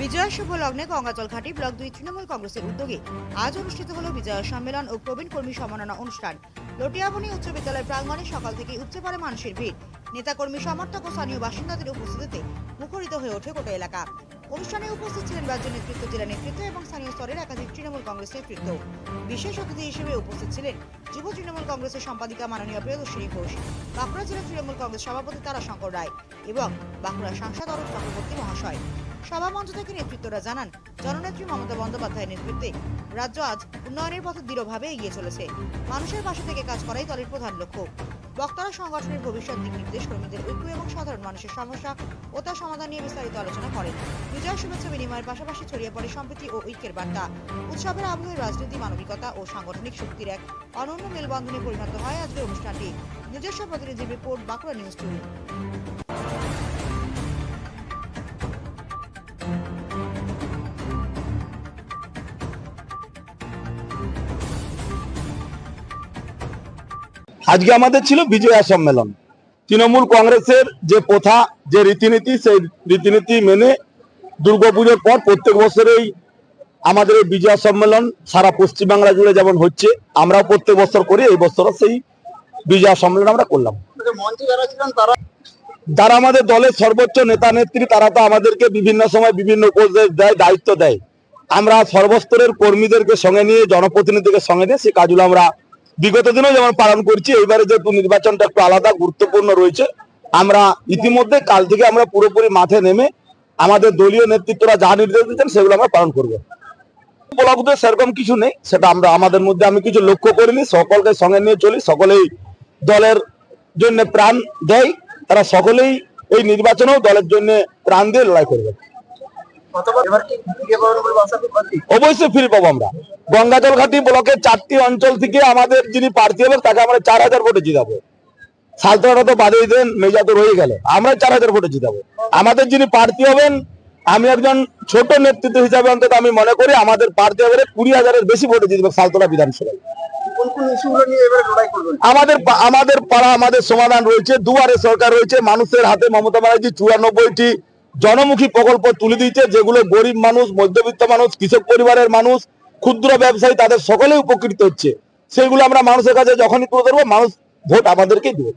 বিজয়া শুভ লগ্নে গঙ্গাজল ঘাটি ব্লক দুই তৃণমূল কংগ্রেসের উদ্যোগে আজ অনুষ্ঠিত হল বিজয়া সম্মেলন ও প্রবীণ কর্মী সম্মাননা অনুষ্ঠান। লটিয়াবনী উচ্চ বিদ্যালয় প্রাঙ্গণে সকাল থেকে উপচে পড়ে মানুষের ভিড়। নেতাকর্মী, সমর্থক ও স্থানীয় বাসিন্দাদের উপস্থিতিতে মুখরিত হয়ে ওঠে গোটা এলাকা। অনুষ্ঠানে উপস্থিত ছিলেন রাজ্য নেতৃত্ব, জেলা নেতৃত্ব এবং স্থানীয় স্তরের একাধিক তৃণমূল কংগ্রেস নেতৃত্ব। বিশেষ অতিথি হিসেবে উপস্থিত ছিলেন যুব তৃণমূল কংগ্রেসের সম্পাদিকা মাননীয় প্রিয়দর্শিনী ঘোষ, বাঁকুড়া জেলা তৃণমূল কংগ্রেস সভাপতি তারাশঙ্কর রায় এবং বাঁকুড়া সাংসদ অরূপ চক্রবর্তী মহাশয়। সভামঞ্চ থেকে নেতৃত্বরা জানান, জননেত্রী মমতা বন্দ্যোপাধ্যায়ের নেতৃত্বে রাজ্য আজ উন্নয়নের পথে দৃঢ়ভাবে এগিয়ে চলেছে। মানুষের পাশে থেকে কাজ করাই দলের প্রধান লক্ষ্য। বক্তারা সংগঠনের ভবিষ্যৎ দিক নির্দেশ, কর্মীদের ঐক্য এবং সাধারণ মানুষের সমস্যা ও তার সমাধান নিয়ে বিস্তারিত আলোচনা করেন। বিজয় শুভেচ্ছা বিনিময়ের পাশাপাশি ছড়িয়ে পড়ে সম্প্রীতি ও ঐক্যের বার্তা। উৎসবের আবহে রাজনীতি, মানবিকতা ও সাংগঠনিক শক্তির এক অনন্য মেলবন্ধনে পরিণত হয় আজকের অনুষ্ঠানটি। নিজস্ব প্রতিনিধি রিপোর্ট, বাঁকুড়া নিউজ টু আজকে আমাদের ছিল বিজয়া সম্মেলন। তৃণমূল কংগ্রেসের যে প্রথা, যে রীতিনীতি, সেই রীতিনীতি মেনে দুর্গাপুজোর পর প্রত্যেক বছরেই আমাদের এই বিজয়া সম্মেলন সারা পশ্চিমবাংলা জুড়ে যেমন হচ্ছে, আমরাও প্রত্যেক বছর করি, এই বছরও সেই বিজয়া সম্মেলন আমরা করলাম। তারা আমাদের দলের সর্বোচ্চ নেতা, নেত্রী, তারা তো আমাদেরকে বিভিন্ন সময় বিভিন্ন উপদেশ দেয়, দায়িত্ব দেয়। আমরা সর্বস্তরের কর্মীদেরকে সঙ্গে নিয়ে জনপ্রতিনিধিকে সঙ্গে নিয়ে সেই কাজগুলো আমরা বিগত দিনেও যেমন পালন করছি এইবারে যেহেতু নির্বাচনটা একটু আলাদা গুরুত্বপূর্ণ রয়েছে। আমরা ইতিমধ্যে কাল থেকে আমরা পুরোপুরি মাঠে নেমে আমাদের দলীয় নেতৃত্বরা যা নির্দেশ দিচ্ছেন সেগুলো আমরা পালন করব। উপলব্ধ সেরকম কিছু নেই সেটা আমরা আমাদের মধ্যে আমি কিছু লক্ষ্য করিনি সকলকে সঙ্গে নিয়ে চলি সকলেই দলের জন্য প্রাণ দেয় তারা সকলেই এই নির্বাচনেও দলের জন্য প্রাণ দিয়ে লড়াই করবে। অবশ্যই ফিরে পাবো আমরা। গঙ্গাজল ঘাটি ব্লকের চারটি অঞ্চল থেকে আমাদের যিনি প্রার্থী হবেন তাকে আমরা চার হাজার ভোটে জিতাবো। সালতোয়াটা তো বাদেই দেন মেজা তো রয়ে গেল। আমরা চার হাজার ভোটে জিতাবো। আমাদের যিনি প্রার্থী হবেন আমি একজন ছোট নেতৃত্ব হিসাবে অন্তত আমি মনে করি আমাদের প্রার্থী হবে কুড়ি হাজারের বেশি ভোটে জিতবে সালতোলা বিধানসভায়। আমাদের আমাদের পাড়া আমাদের সমাধান রয়েছে দুয়ারে সরকার রয়েছে মানুষের হাতে মমতা ব্যানার্জি চুরানব্বইটি জনমুখী প্রকল্প তুলে দিয়েছে যেগুলো গরিব মানুষ মধ্যবিত্ত মানুষ কৃষক পরিবারের মানুষ ক্ষুদ্র ব্যবসায়ী তাদের সকলেই উপকৃত হচ্ছে। সেগুলো আমরা মানুষের কাছে যখনই তুলে ধরবো, মানুষ ভোট আমাদেরকেই দেবে।